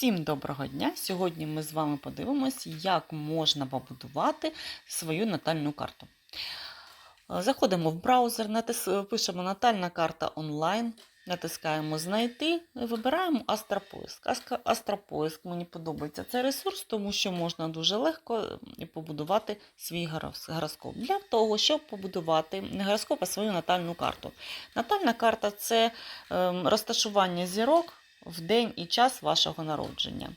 Всім доброго дня! Сьогодні ми з вами подивимось, як можна побудувати свою натальну карту. Е, Заходимо в браузер, натис- пишемо натальна карта онлайн, натискаємо Знайти і вибираємо Астропоиск. Астропоиск мені подобається цей ресурс, тому що можна дуже легко е, побудувати свій гороскоп. Для того, щоб побудувати не гороскоп, а свою натальну карту. Натальна карта це ем, розташування зірок в день і час вашого народження.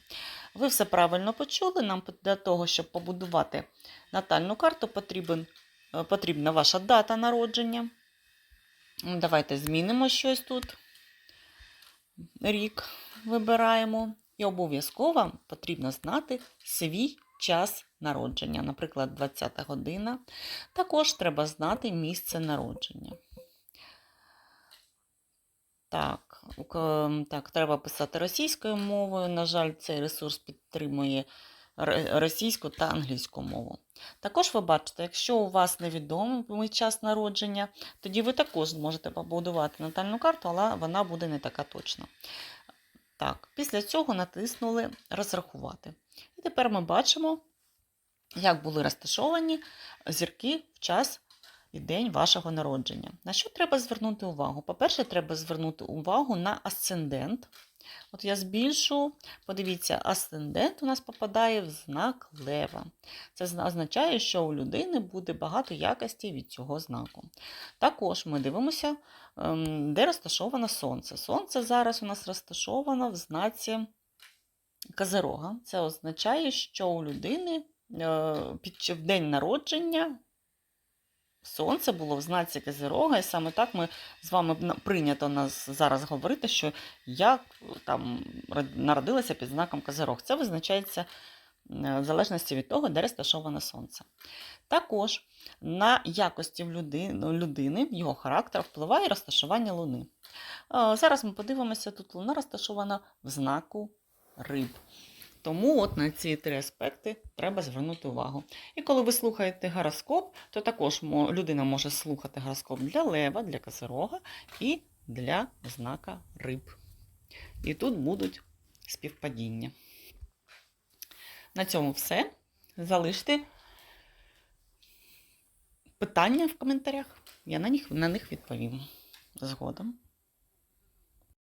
Ви все правильно почули. Нам для того, щоб побудувати натальну карту, потрібен, е, потрібна ваша дата народження. Давайте змінимо щось тут. Рік вибираємо. І обов'язково потрібно знати свій час народження, наприклад, 20 година. Також треба знати місце народження. Так, так, треба писати російською мовою. На жаль, цей ресурс підтримує російську та англійську мову. Також ви бачите, якщо у вас невідомий час народження, тоді ви також зможете побудувати натальну карту, але вона буде не така точна. Так, після цього натиснули розрахувати. І тепер ми бачимо, як були розташовані зірки в час і день вашого народження. На що треба звернути увагу? По-перше, треба звернути увагу на асцендент. От я збільшу, подивіться, асцендент у нас попадає в знак лева. Це означає, що у людини буде багато якості від цього знаку. Також ми дивимося, ем, де розташоване сонце. Сонце зараз у нас розташовано в знаці Козирога. Це означає, що у людини е, в день народження сонце було в знаці Козирога, і саме так ми з вами прийнято нас зараз говорити, що я там народилася під знаком Козирог. Це визначається е, в залежності від того, де розташоване сонце. Також на якості людини, людини, його характер впливає розташування луни. Е, Зараз ми подивимося, тут луна розташована в знаку риб. Тому от на ці три аспекти треба звернути увагу. І коли ви слухаєте гороскоп, то також людина може слухати гороскоп для лева, для козирога і для знака риб. І тут будуть співпадіння. На цьому все. Залиште питання в коментарях. Я на них, на них відповім згодом.